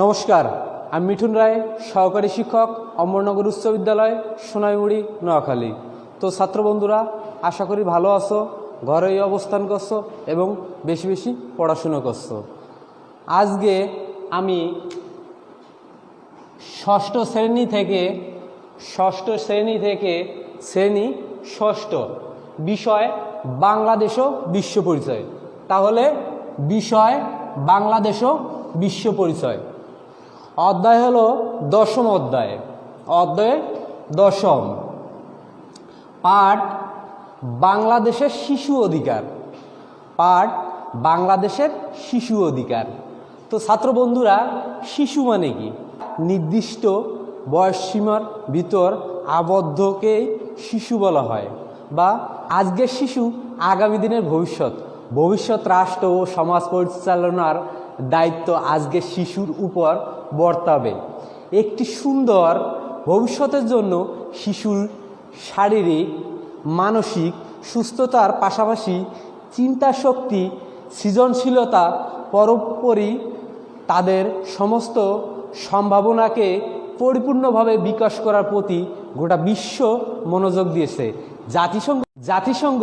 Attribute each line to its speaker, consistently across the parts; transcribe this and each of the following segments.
Speaker 1: নমস্কার, আমি মিঠুন রায়, সহকারী শিক্ষক, অমরনগর উচ্চ বিদ্যালয়, সোনাইমুড়ি, নোয়াখালী। তো ছাত্র বন্ধুরা, আশা করি ভালো আছো, ঘরেই অবস্থান করছ এবং বেশি বেশি পড়াশুনো করছ। আজকে আমি ষষ্ঠ শ্রেণি থেকে, ষষ্ঠ শ্রেণি থেকে শ্রেণি ষষ্ঠ বিষয় বাংলাদেশ ও বিশ্ব পরিচয়। তাহলে বিষয় বাংলাদেশ ও বিশ্ব পরিচয়। অধ্যায় হলো দশম অধ্যায়। অধ্যায় দশম। পাঠ, বাংলাদেশের শিশু অধিকার। পাঠ, বাংলাদেশের শিশু অধিকার। তো ছাত্র বন্ধুরা, শিশু মানে কি? নির্দিষ্ট বয়সসীমার ভিতর আবদ্ধকেই শিশু বলা হয় বা আজকের শিশু আগামী দিনের ভবিষ্যৎ। ভবিষ্যৎ রাষ্ট্র ও সমাজ পরিচালনার দায়িত্ব আজকে শিশুর উপর বর্তাবে। একটি সুন্দর ভবিষ্যতের জন্য শিশুর শারীরিক, মানসিক সুস্থতার পাশাপাশি চিন্তা শক্তি সৃজনশীলতা পরোপরি তাদের সমস্ত সম্ভাবনাকে পরিপূর্ণভাবে বিকাশ করার প্রতি গোটা বিশ্ব মনোযোগ দিয়েছে। জাতিসংঘ জাতিসংঘ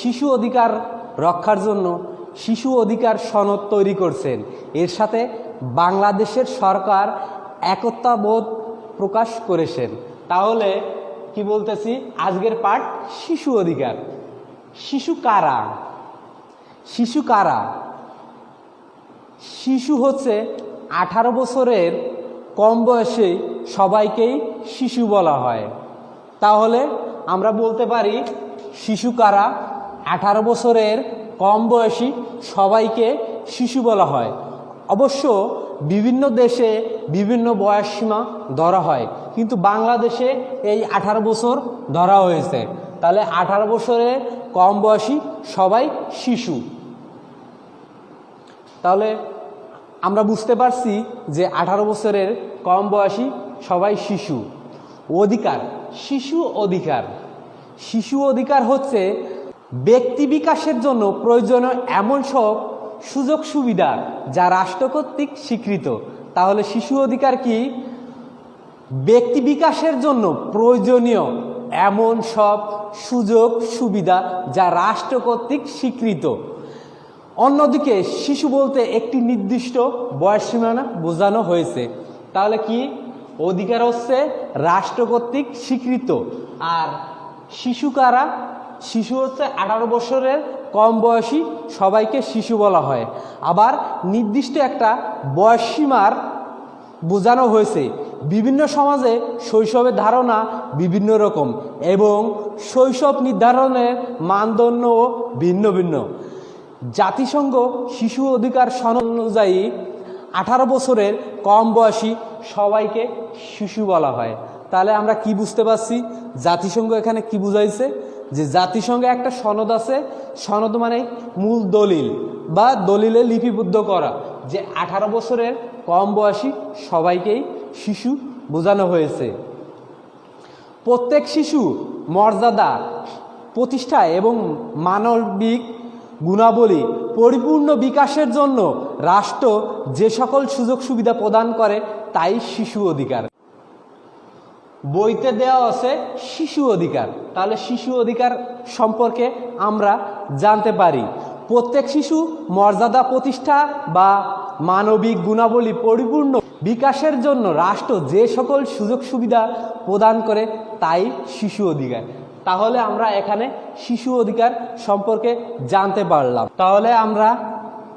Speaker 1: শিশু অধিকার রক্ষার জন্য শিশু অধিকার সনদ তৈরি করছেন। এর সাথে বাংলাদেশের সরকার একতাবোধ প্রকাশ করেছেন। তাহলে কি বলতেছি? আজকের পাঠ শিশু অধিকার। শিশু কারা? শিশু কারা? শিশু হচ্ছে আঠারো বছরের কম বয়সে সবাইকেই শিশু বলা হয়। তাহলে আমরা বলতে পারি, শিশু কারা? আঠারো বছরের কম বয়সী সবাইকে শিশু বলা হয়। অবশ্য বিভিন্ন দেশে বিভিন্ন বয়স সীমা ধরা হয়, কিন্তু বাংলাদেশে এই আঠারো বছর ধরা হয়েছে। তাহলে আঠারো বছরের কম বয়সী সবাই শিশু। তাহলে আমরা বুঝতে পারছি যে আঠারো বছরের কম বয়সী সবাই শিশু। অধিকার শিশু অধিকার। শিশু অধিকার হচ্ছে ব্যক্তি বিকাশের জন্য প্রয়োজনীয় এমন সব সুযোগ সুবিধা যা রাষ্ট্র কর্তৃক স্বীকৃত। তাহলে শিশু অধিকার কি? ব্যক্তি বিকাশের জন্য প্রয়োজনীয় এমন সব সুযোগ সুবিধা যা রাষ্ট্র কর্তৃক স্বীকৃত। অন্যদিকে শিশু বলতে একটি নির্দিষ্ট বয়স সীমানা বোঝানো হয়েছে। তাহলে কি? অধিকার হচ্ছে রাষ্ট্র কর্তৃক স্বীকৃত। আর শিশু কারা? শিশু হচ্ছে আঠারো বছরের কম বয়সী সবাইকে শিশু বলা হয়। আবার নির্দিষ্ট একটা বয়স সীমার বোঝানো হয়েছে। বিভিন্ন সমাজে শৈশবের ধারণা বিভিন্ন রকম এবং শৈশব নির্ধারণের মানদণ্ডও ভিন্ন ভিন্ন। জাতিসংঘ শিশু অধিকার সনদ অনুযায়ী আঠারো বছরের কম বয়সী সবাইকে শিশু বলা হয়। তাহলে আমরা কি বুঝতে পারছি? জাতিসংঘ এখানে কি বুঝাইছে? যে জাতিসংঘে একটা সনদ আছে, সনদ মানে মূল দলিল বা দলিলে লিপিবদ্ধ করা, যে আঠারো বছরের কম বয়সী সবাইকেই শিশু বোঝানো হয়েছে। প্রত্যেক শিশু মর্যাদা, প্রতিষ্ঠা এবং মানবিক গুণাবলী পরিপূর্ণ বিকাশের জন্য রাষ্ট্র যে সকল সুযোগ সুবিধা প্রদান করে, তাই শিশু অধিকার। বইতে দেওয়া আছে শিশু অধিকার। তাহলে শিশু অধিকার সম্পর্কে আমরা জানতে পারি। প্রত্যেক শিশু মর্যাদা প্রতিষ্ঠা বা মানবিক গুণাবলী পরিপূর্ণ বিকাশের জন্য রাষ্ট্র যে সকল সুযোগ সুবিধা প্রদান করে, তাই শিশু অধিকার। তাহলে আমরা এখানে শিশু অধিকার সম্পর্কে জানতে পারলাম। তাহলে আমরা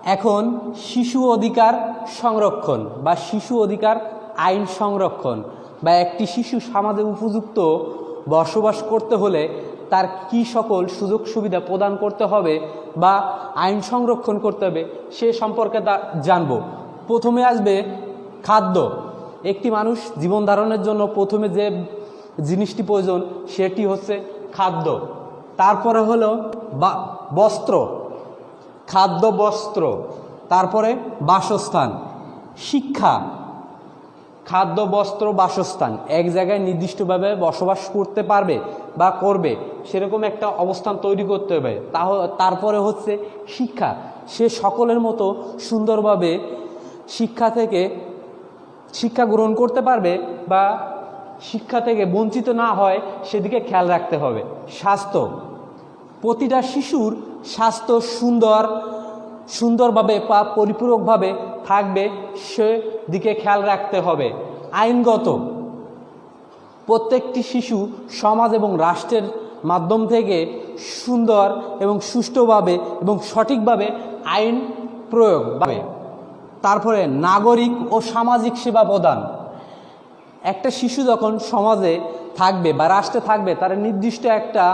Speaker 1: এখন শিশু অধিকার সংরক্ষণ বা শিশু অধিকার আইন সংরক্ষণ। বা একটি শিশু সমাজে উপযুক্ত বসবাস করতে হলে তার কি সকল সুযোগ সুবিধা প্রদান করতে হবে বা আইন সংরক্ষণ করতে হবে সে সম্পর্কে তা জানব। প্রথমে আসবে খাদ্য। একটি মানুষ জীবন ধারণের জন্য প্রথমে যে জিনিসটি প্রয়োজন সেটি হচ্ছে খাদ্য। তারপরে হলো বা বস্ত্র। খাদ্য বস্ত্র তারপরে বাসস্থান। শিক্ষা। খাদ্য, বস্ত্র, বাসস্থান। এক জায়গায় নির্দিষ্টভাবে বসবাস করতে পারবে বা করবে, সেরকম একটা অবস্থান তৈরি করতে হবে। তাহ, তারপরে হচ্ছে শিক্ষা। সে সকলের মতো সুন্দরভাবে শিক্ষা থেকে শিক্ষা গ্রহণ করতে পারবে বা শিক্ষা থেকে বঞ্চিত না হয়, সেদিকে খেয়াল রাখতে হবে। স্বাস্থ্য। প্রতিটা শিশুর স্বাস্থ্য সুন্দর, সুন্দরভাবে বা পরিপূরকভাবে থাকবে সেদিকে খেয়াল রাখতে হবে। আইনগত। প্রত্যেকটি শিশু সমাজ এবং রাষ্ট্রের মাধ্যম থেকে সুন্দর এবং সুষ্ঠুভাবে এবং সঠিকভাবে আইন প্রয়োগ পাবে তারপরে নাগরিক ও সামাজিক সেবা প্রদান। একটা শিশু যখন সমাজে থাকবে বা রাষ্ট্রে থাকবে, তার নির্দিষ্ট একটা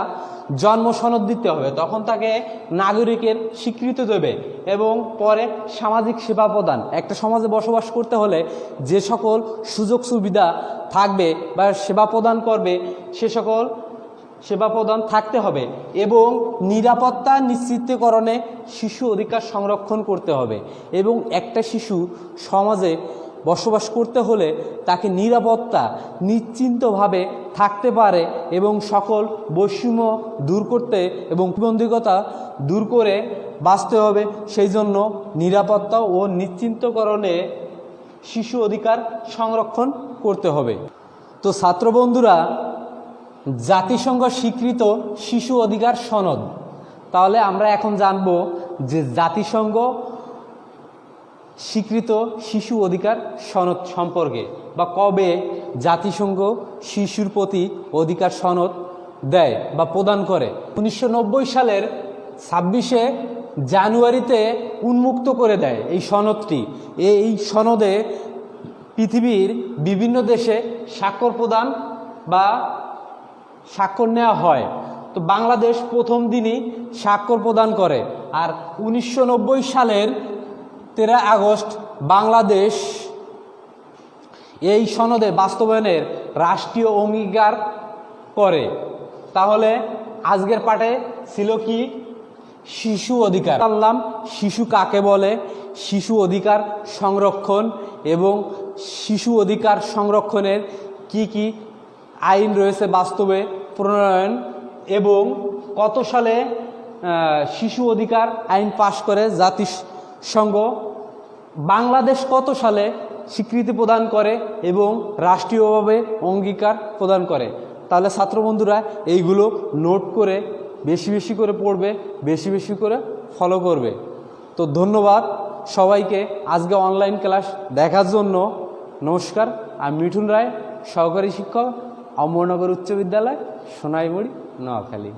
Speaker 1: জন্ম সনদ দিতে হবে। তখন তাকে নাগরিকের স্বীকৃতি দেবে এবং পরে সামাজিক সেবা প্রদান। একটা সমাজে বসবাস করতে হলে যে সকল সুযোগ সুবিধা থাকবে বা সেবা প্রদান করবে, সে সকল সেবা প্রদান থাকতে হবে এবং নিরাপত্তা নিশ্চিতকরণে শিশু অধিকার সংরক্ষণ করতে হবে এবং একটা শিশু সমাজে বসবাস করতে হলে তাকে নিরাপত্তা নিশ্চিন্তভাবে থাকতে পারে এবং সকল বৈষম্য দূর করতে এবং প্রতিবন্ধকতা দূর করে বাঁচতে হবে সেই জন্য নিরাপত্তা ও নিশ্চিন্তকরণে শিশু অধিকার সংরক্ষণ করতে হবে। তো ছাত্র বন্ধুরা, জাতিসংঘ স্বীকৃত শিশু অধিকার সনদ। তাহলে আমরা এখন জানব যে জাতিসংঘ স্বীকৃত শিশু অধিকার সনদ সম্পর্কে বা কবে জাতিসংঘ শিশুর প্রতি অধিকার সনদ দেয় বা প্রদান করে। উনিশশো নব্বই সালের ছাব্বিশে জানুয়ারিতে উন্মুক্ত করে দেয় এই সনদটি। এই সনদে পৃথিবীর বিভিন্ন দেশে স্বাক্ষর প্রদান বা স্বাক্ষর নেওয়া হয়। তো বাংলাদেশ প্রথম দিনই স্বাক্ষর প্রদান করে। আর উনিশশো নব্বই সালের তেরো আগস্ট বাংলাদেশ এই সনদে বাস্তবায়নের রাষ্ট্রীয় অঙ্গীকার করে। তাহলে আজকের পাঠে ছিল কি? শিশু অধিকার। জানলাম শিশু কাকে বলে? শিশু অধিকার সংরক্ষণ এবং শিশু অধিকার সংরক্ষণের কি কি আইন রয়েছে বাস্তবে প্রণয়ন এবং কত সালে শিশু অধিকার আইন পাশ করে জাতিসংঘ? বাংলাদেশ কত সালে স্বীকৃতি প্রদান করে এবং রাষ্ট্রীয়ভাবে অঙ্গীকার প্রদান করে। তাহলে ছাত্র বন্ধুরা এইগুলো নোট করে, বেশি বেশি করে পড়বে, বেশি বেশি করে ফলো করবে। তো ধন্যবাদ সবাইকে আজকে অনলাইন ক্লাস দেখার জন্য। নমস্কার, আমি মিঠুন রায়, সহকারী শিক্ষক, অমরনগর উচ্চ বিদ্যালয়, সোনাইমুড়ি, নোয়াখালী।